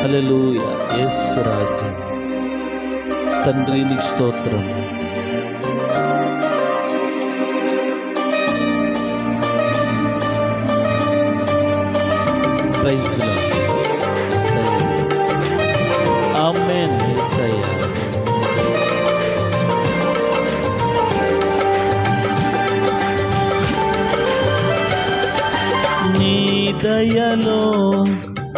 హల్లెలూయ. యేసు రాజా తండ్రి నీకు స్తోత్రం. నీ దయలో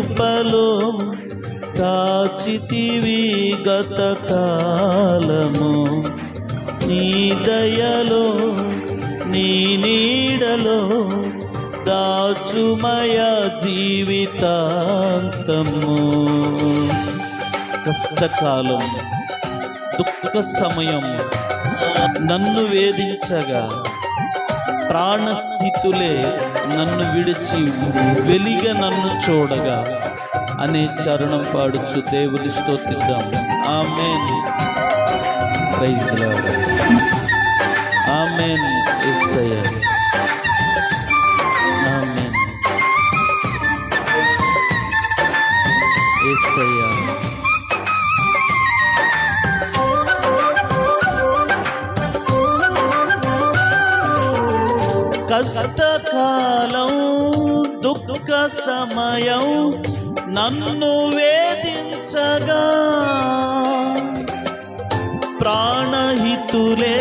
కృపలో కాచితివి గత కాలము. నీ దయలో నీ నీడలో దాచుమయ జీవితాంతము. కష్టకాలం దుఃఖ సమయం నన్ను వేధించగా ప్రాణస్థితులే నన్ను విడిచి వెలిగ నన్ను చూడగా అనే చరణం పాడుచు దేవుని స్తోతిద్దాం amen. Praise amen. SI amen. ఎస్ఐ కష్టకాలం దుఃఖ సమయం నన్ను వేధించగా. ప్రాణహితులే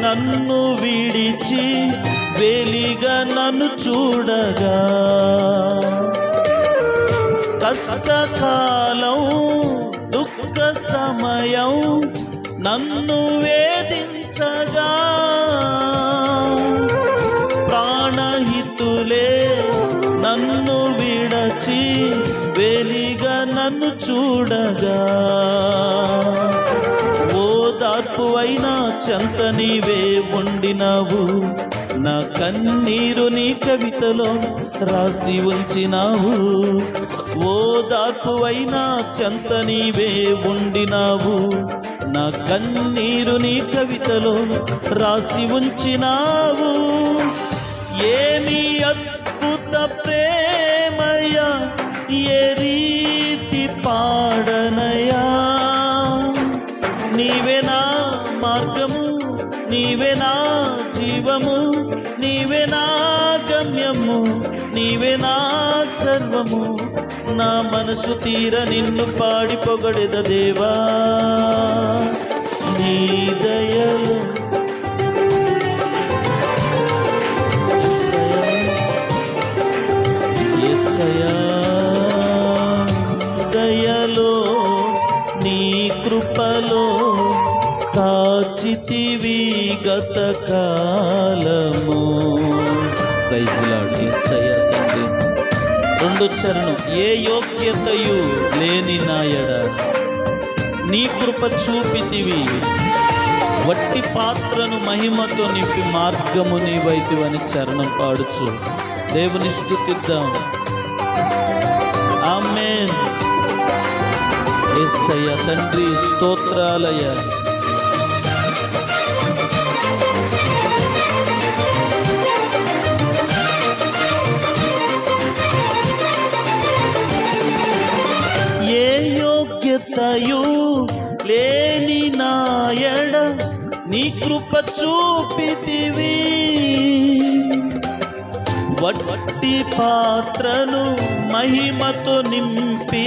నన్ను విడిచి వెలిగా నన్ను చూడగా. కష్టకాలం దుఃఖ సమయం నన్ను వేధించగా. చూడగా. ఓదార్పువైనా చెంత నీవే ఉండినావు. నా కన్నీరు నీ కవితలో రాసి ఉంచినావు. ఓదార్పువైనా చెంత నీవే ఉండినావు. నా కన్నీరు నీ కవితలో రాసి ఉంచినావు. ఏమి అద్భుత ప్రేమయ ఏ పాడనయా? నీవే నా మార్గము నీవే నా జీవము నీవే నా గమ్యము నీవే నా సర్వము. నా మనసు తీర నిన్ను పాడి పొగడెద దేవా. నీ దయలు యేసయ్యా, దయలో నీ కృపలో కాచితివి గత కాలము. రెండు చరణం ఏ యోగ్యతయు లేని నాయడ. నీ కృప చూపితివి. వట్టి పాత్రను మహిమతో నింపి మార్గము నీవైతివని చరణం పాడుచు. దేవుని స్థుతిద్దాం. ఆమె యేసయ్య తండ్రి స్తోత్రాలయ ఏ యోగ్యతయు లేని నాయడ నీ కృప చూపితివి. వట్టి పాత్రను మహిమతో నింపి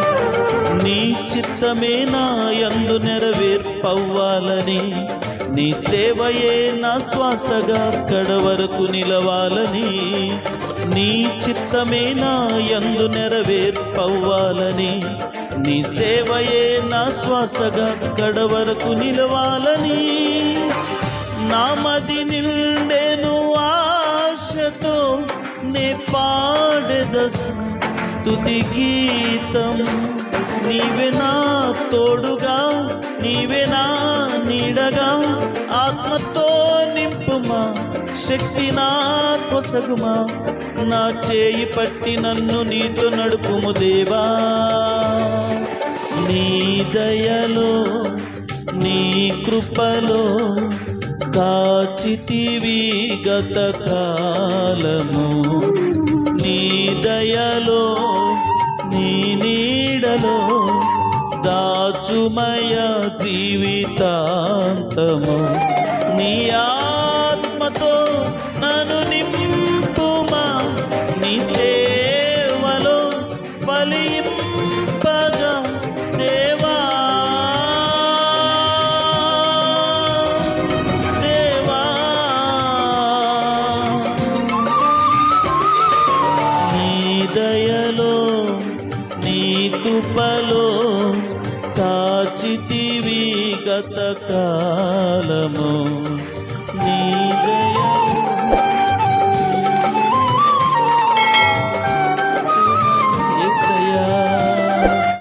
నీ చిత్తమే నా యందు నెరవేర్పవ్వాలని నీ సేవయే నా శ్వాసగా కడ వరకు నిలవాలని నీ చిత్తమే నా యందు నెరవేర్పవ్వాలని నీ సేవయే నా శ్వాసగా కడ వరకు నిలవాలని. నామది నిండెను ఆశతో నే పాడెద స్తుతి గీతం. నీవే నా తోడుగా నీవే నా నీడగా. ఆత్మతో నింపుమా శక్తి నా కొసగుమా. నా చేయి పట్టి నన్ను నీతో నడుపుము దేవా. నీ దయలో నీ కృపలో కాచితివి గత కాలము. నీ దయలో నీ నీడలో దాచుమయ జీవితాంతము. నీ గత కాలము. నీ